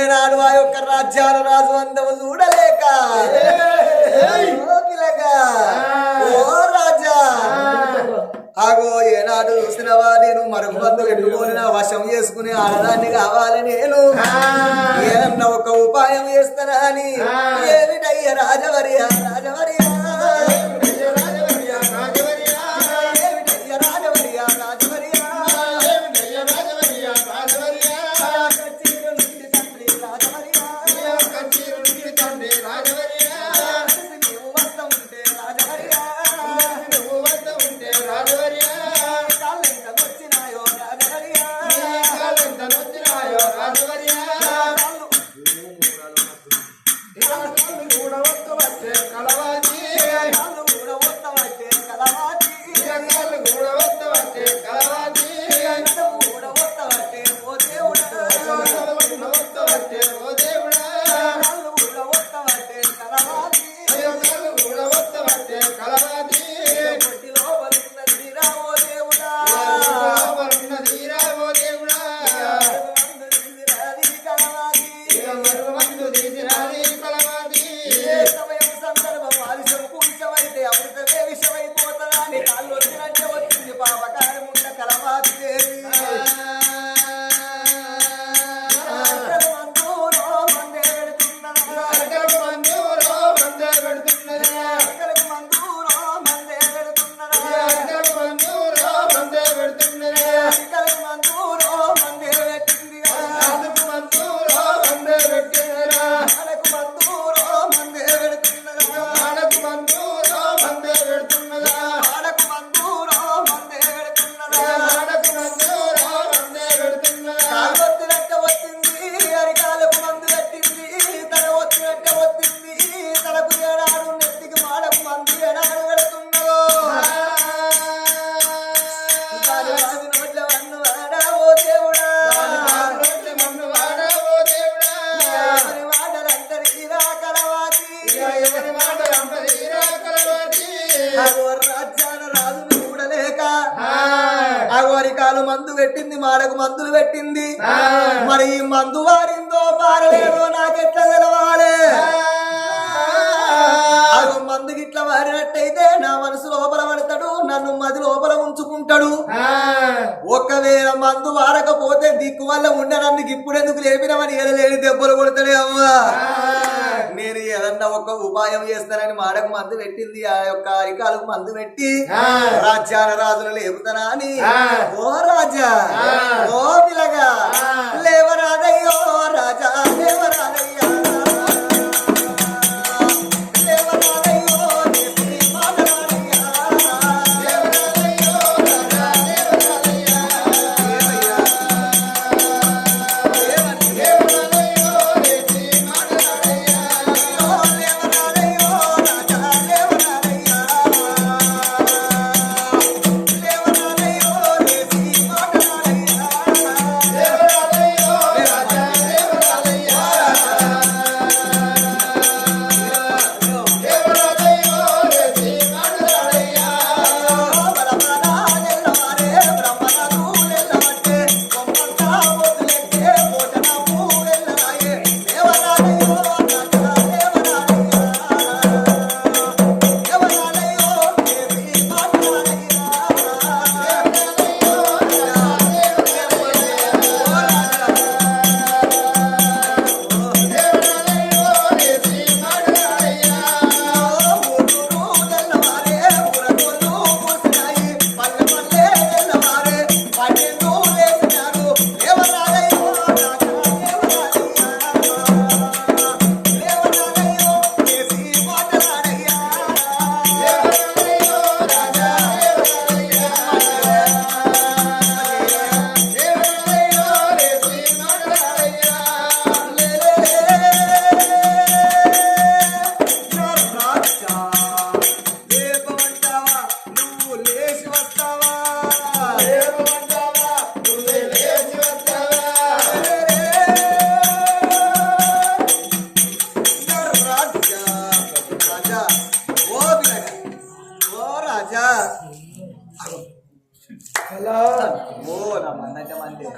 ఏనాడు ఆ యొక్క రాజ్యాల రాజు అందము చూడలేక ఓ రాజా. అగో ఏనాడు చూసినవా నేను? మరొక మందు పెట్టుకొని నా వశం చేసుకుని ఆడదాన్ని కావాలి నేను. ఏమన్నా ఒక ఉపాయం చేస్తానా అని? ఏమిటయ్య రాజవర్య? రాజవర్య? మందు వాడకపోతే దిక్కు వల్ల ఉండే నన్ను ఇప్పుడెందుకు లేపినవని ఎడలేని దెబ్బలు కొడతాడే అమ్మా నేను ఏదన్నా ఒక ఉపాయం చేస్తానని మాడకు మందు పెట్టింది ఆ యొక్క అరికాలకు మందు పెట్టి రాజ్యాల రాజులు లేపుతానా అని. ఓ రాజా ఓ పిలగా లేవరాదయ్యో రాజా లేవరాదయ్యో.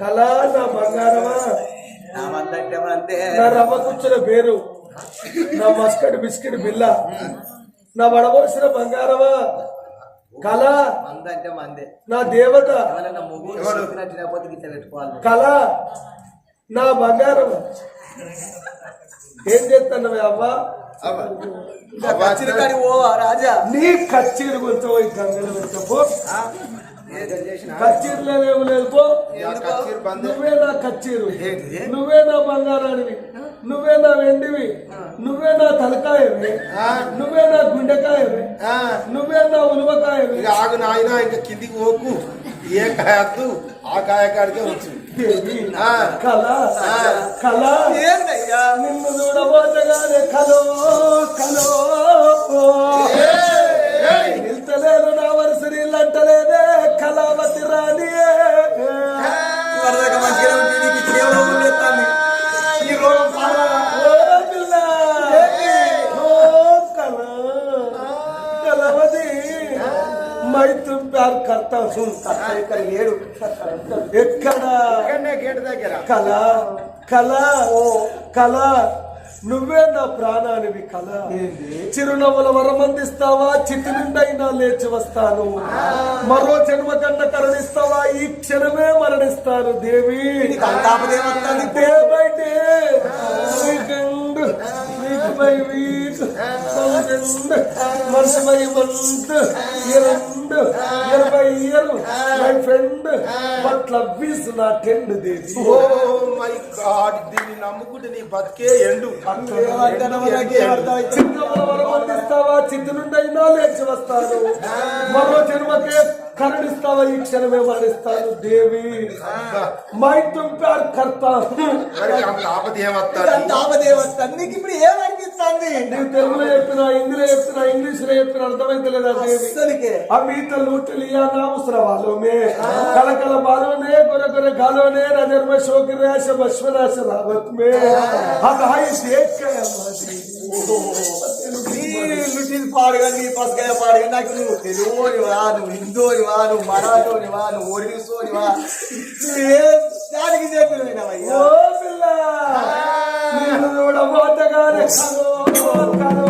కళా నా బంగారమా? నా రవ్వ కూర్చున్న పేరు. నా మస్కట్ బిస్కెట్ బిల్ల. నా వడవలసిన బంగారమా? కళ. నా దేవత. కళ. నా బంగారం. ఏం చేస్తున్నావే అవ్వా? నీ కచ్చీరు కొంచెం గంగలు చేసిన కచ్చీరు లేదేమో లేదు పో. కచ్చీరు బంద్. నువ్వే నా కచ్చీరు? నువ్వే నా బంగారానివి. నువ్వే నా వెండివి. నువ్వే నా తలకాయవి. నువ్వే నా గుండెకాయవి. నువ్వే నా ఉలువకాయవి. ఇక ఆగు నాయన ఇంకా కిందికి పోకు. ఏ కాయద్దు ఆ కాయ కాడికే వచ్చు. కళ కళ. నిన్ను చూడబోతగానే కలో కలో. నిల్తలేదు నా వరుస నీళ్ళంటలేదే కళావతి రాణి? ఈ రోగం ఓ. ఓ. మై తుమ్ ప్యార్ కర్తా. ఇక్కడ లేడు. ఎక్కడ? కళ. కళ. కళ. నువ్వే నా ప్రాణానివి కళ చిరునవ్వుల వరమందిస్తావా? చితి నిండైనా లేచి వస్తాను. మరో జన్మ కన్నా కరుణిస్తావా ఈ క్షణమే మరణిస్తాను దేవి. నీకు bye year my friend but love is not end Devi oh my god దీన్ని నమ్ముకుంటే నీ బతికే ఎండు చిత్తు నుండైనా లేచి వస్తాను మరో జన్మకే కరుణిస్తావా ఈ క్షణమే మరణిస్తాను దేవి మై కర్తా మరి అంత ఆపద ఏమత్తా అంతాపదేం వస్తుంది నీకు ఇప్పుడు అర్థమైంది నీవు తెలుగులో చెప్పినా హిందీలో చెప్పినా ఇంగ్లీష్లో చెప్పినా అర్థమైతలేదు అసలుకే ఆ మే. కలకల బాలోనే గొర గొర గాలోనే నజర్ మే శోక రాశ బశ్వరాశ రావత్ మే. నీ పస్ గయ పాడుగా నాకు నువ్వు తెలుగునివా నువ్వు హిందోనివా నువ్వు మరాఠోనివా నువ్వు ఒరిస్సోనివా కలో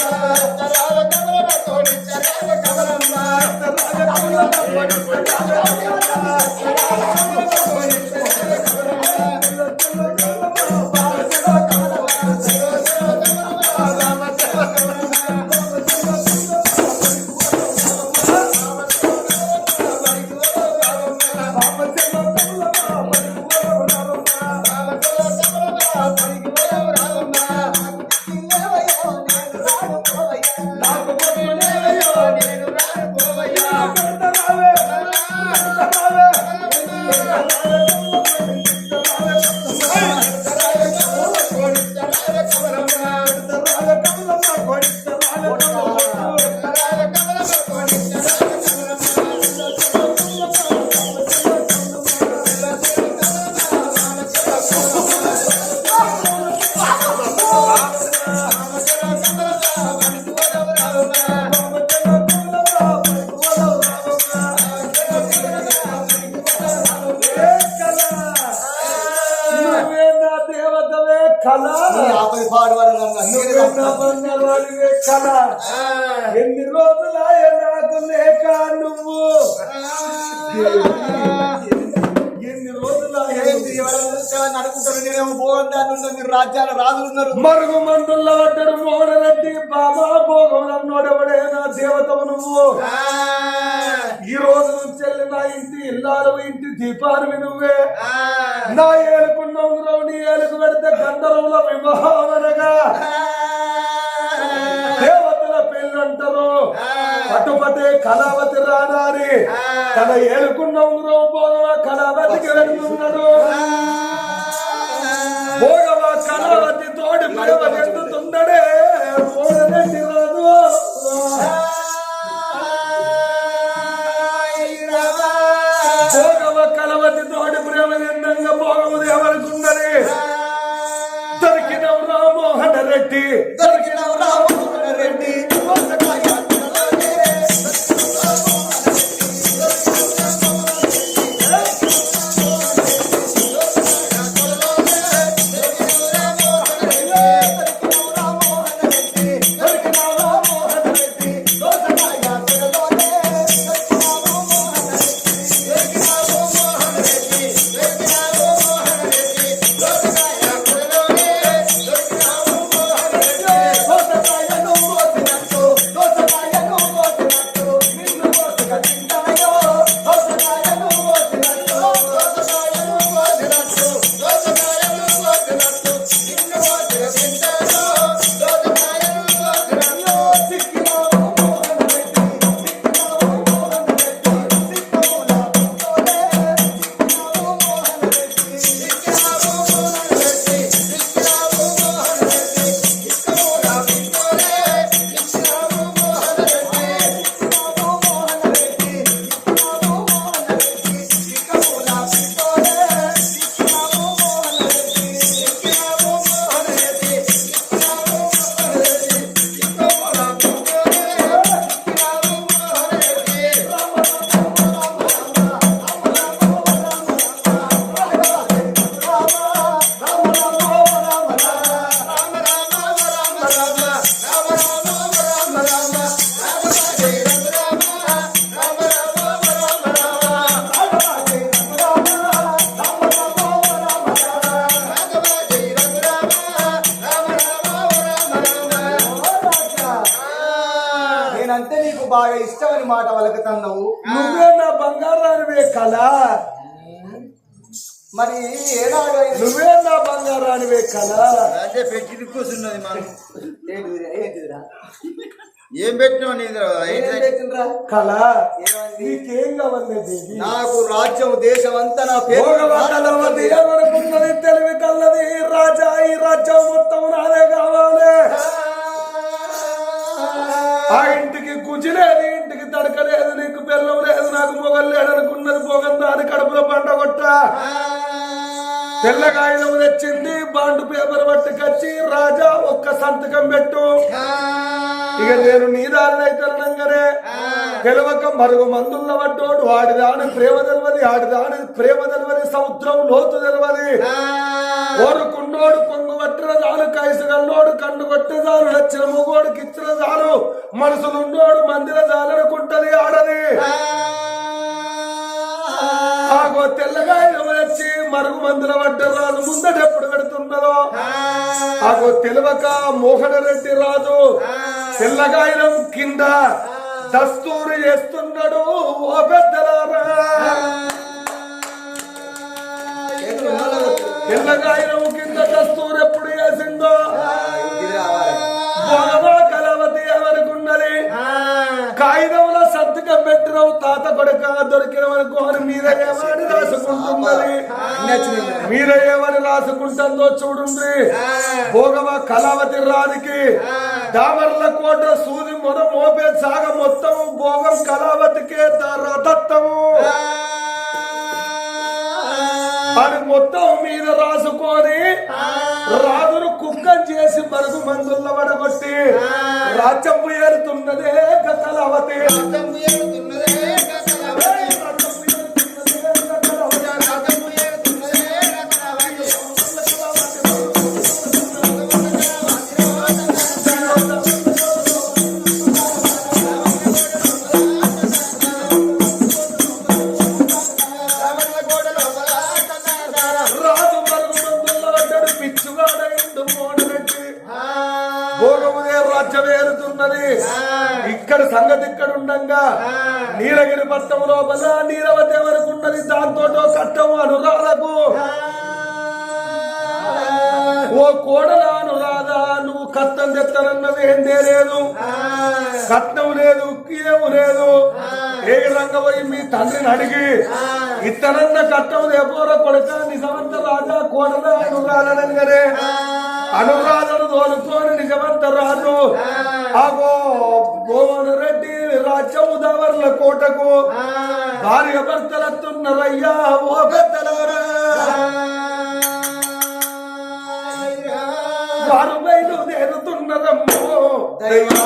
Thank you. పోగమన్నోడెవడే నా నువ్వు ఈ రోజు నుంచి వెళ్ళి నా ఇంటి ఇల్లాలు ఇంటి దీపాలు నువ్వే నా ఏలుకున్న నీ ఏలుకు పెడితే గంధర్వుల వివాహం అనగా. దేవతల పెళ్ళంటారు. పట్టుపటే కళావతి రానారి తన ఏలుకున్న ఉంగరం పోగమ కళావతికి వెళ్తున్నాడు భోగవ కళావతి తోడి మరవ చెందుతున్నాడే Davi, Davi మాట వలకతన్నావు నువ్వే నా బంగారానివే కదా. మరి ఏడాడు నువ్వే నా బంగారానివే కదా. అంటే పెట్టి కూర్చున్నది మనం ఏం పెట్టినావు నీదిరా కళ నీకేం కావాలి నాకు రాజ్యం దేశం అంతా నా పేరు ఏమనుకున్నది తెలివి కల్లది రాజా ఈ రాజ్యం మొత్తం నాదే కావాలి. ఆ. ఇంటికి కుజిలేది తడక లేదు నీకు బెల్లం లేదు నాకు మొగలు లేడు అనుకున్నది భోగం దాని కడుపులో పంట కొట్ట. తెల్ల కాగితం తెచ్చింది బాండ్ పేపర్ పట్టుకొచ్చి రాజా ఒక్క సంతకం పెట్టు. ఇక నేను నీ దారిని అయితే అనగానే గెలవక మరుగు మందుల పడ్డోడు ఆడిదాని ప్రేమ తెలవది ఆడిదాని ప్రేమ తెలవది సముద్రం లోతు తెలవది. కోరుకున్నోడు కొంగు పట్టిన చాలు కైసగల్లోడు కన్ను కొట్టిన చాలు నచ్చిన మొగోడికి ఇచ్చిన చాలు. మనసులున్నోడు మందిర చాలనుకుంటది ఆడది. ఆగో తెల్లగా వచ్చి మరుగు మందుల పడ్డ రాజు ముందట ఎప్పుడు పెడుతున్నదో. ఆగో తెలవక మోహన రెడ్డి రాజు తెల్లగాయనం కింద దస్తూరు చేస్తున్నాడు ఓ పెద్దలారా. తెల్లగాయనం కింద కొడుక దొరికిన వరకు అని రాసుకుంటున్నది. మీద రాసుకుంటుందో చూడండి. భోగవ కళావతి రానికి దావర్ల కోట సూది మొద మోపే సాగ మొత్తము భోగం కళావతికే రథత్తము అది మొత్తం మీద రాసుకొని రాజును కుక్కం చేసి మరుగు మందుల్లో వడగొట్టి రాజ్యం ఏరుతున్నదే రాజ్యం రాజు లేదు. కట్నం లేదు ఏము లేదు. ఏ రంగ పోయి మీ తండ్రిని అడిగి ఇతనన్న కట్టం దేపోర కొడుక నిజమంత రాజా కోడల అనురాధనగానే అనురాధను తోలుకొని నిజమంత రాజు. ఆగో భువన రెడ్డి రాజ్యము దవర్ల కోటకు. భార్య భర్తలత్తున్నరయ్యా ఓ పెద్దలారా. వారు దైవా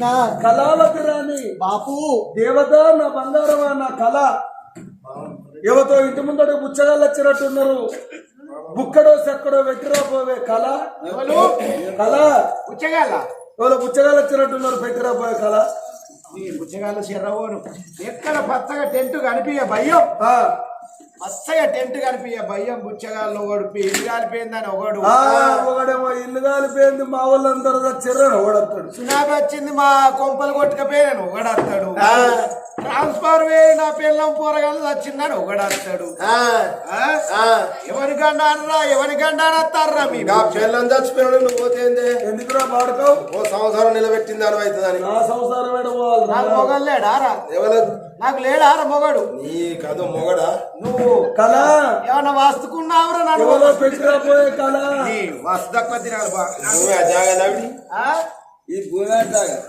నా కళావతి రాణి బాపు. దేవత నా బంగారమా నా కళ. ఎవతో ఇంటి ముందర బుచ్చగాళ్ళు వచ్చినట్టున్నారు? బుక్కడో సెక్కడో పెట్టిరా పోవే కళ? కళ? పుచ్చగాల ఎవరో బుచ్చగాళ్ళు వచ్చినట్టున్నారు పెట్టిరా పోయే కళ? ఈ చెర్రవోను ఎక్కడ పచ్చగా టెంట్ కనిపించ భయం? పచ్చగా టెంట్ కనిపించ భయం పుచ్చగాళ్ళు ఒకడు ఇల్లు కాలిపోయిందని ఒకడు. ఒకడేమో ఇల్లు కాలిపోయింది మా వాళ్ళందరూ వచ్చిర్రని ఓడతాడు సునామీ వచ్చింది మా కొంపలు కొట్టుకపోయాను ఒకడస్తాడు ట్రాన్స్ఫర్ నా పిల్లం పోరగాళ్ళు వచ్చిందని ఒకడస్తాడు ఎవరి గండానరా ఎవరి గండానస్తారా మీ నా పిల్లని చచ్చిపోయినాడు నువ్వు పోతేందే ఎందుకురా పాడుకోవు ఓ సంవత్సరం నిలబెట్టింది అని అవుతుందని నా సంసారం ఏడ పోవాలి నాకు మొగలు లేడారా ఎవరు నాకు లేడారా మొగడు? నీ కథ మొగడా? నువ్వు కళ. ఏమన్నా వాస్తుకున్నావురా నన్ను? ఎవరో పెట్టిరా పోయే కళ. నీ వస్తు తక్కువ తినాలి బా. నువ్వే ఆ జాగా నవ్వి. ఆ? ఈ భూమి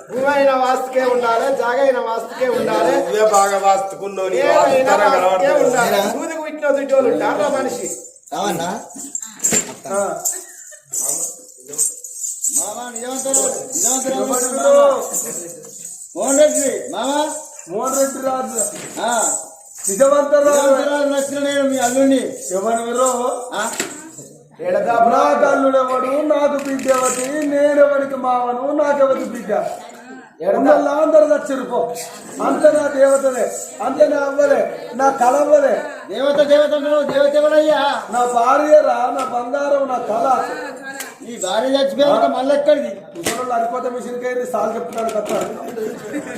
భూమి అయిన వాస్తుకే ఉండాలి జాగ అయిన వాస్తుకే ఉండాలి. నువ్వే బాగా వాస్తుకున్నావు సూదికి పుట్టిన దుడ్డోళ్ళు ఉంటారా మనిషి. అవునా ఆ, మామా నిజమంటారు నిజమంటారు ఎవరు? మోహన్ రెడ్డి మామా మోహన్ రెడ్డి రాజు. ఆ, నిజమంటారా నచ్చిన నేను మీ అల్లుడిని. ఎవరు నా కల్లుడెవడు నాకు బిడ్డవతి నేనెవరికి మావను? నాకెవరి బిడ్డ? ఉన్నోళ్ళు అందరు చచ్చిరుపో అంత నా దేవతలే అంత నా అవ్వలే నా కళ అవ్వలే. దేవత దేవత దేవత ఎవరయ్యా? నా భార్యరా నా బంగారం నా కళ నీ భార్య చచ్చిపోయాక మళ్ళీ ఎక్కడిది ముసలోళ్ళు అరిపోతే మిషన్ కైతే సాల్ చెప్తున్నాడు కథ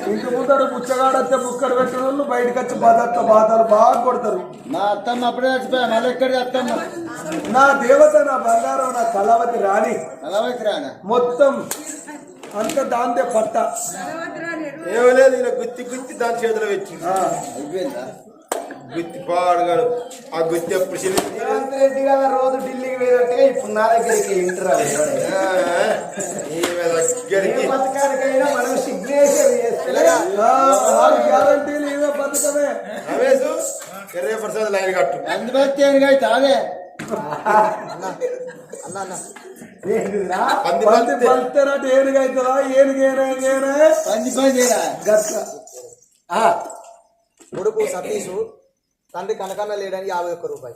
ఇంటి ముందడు ముచ్చగాడತ್ತೆ బుక్కడు పెట్టిన వాళ్ళు బయటకు వచ్చి బాధ బాధలు బాగా కొడతారు. మా అత్తమ్మ అప్పుడే చచ్చిపోయా మళ్ళీ ఎక్కడిది అత్తమ్మ? నా దేవత నా బంగారం నా కళావతి రాణి. అలా రానా మొత్తం అంత దాంతే పట్ట. ఏమీ లేదు ఇలా గుత్తి గుత్తి దాని చేతిలో పెట్టి. అయిపోయిందా? గుత్తి పాడుగాడు. ఆ గుత్తి రేవంత్ రెడ్డి గారు రోజు ఢిల్లీకి పోయినట్టుగా ఇప్పుడు నా దగ్గరికి ఇంటరా దగ్గరికి? పథకానికైనా మనం సిగ్నేచర్ చేస్తే ఆ, ఆరు గ్యారంటీలు ఇవే బతుకమే. రమేష్ ఎర్రే ప్రసాద్ లైన్ కట్టు. అందుబట్టి అయితే అదే ఏనుగేనా కొడుకు సతీష్ తండ్రి కనకన్న లేడని యాభై ఒక్క రూపాయి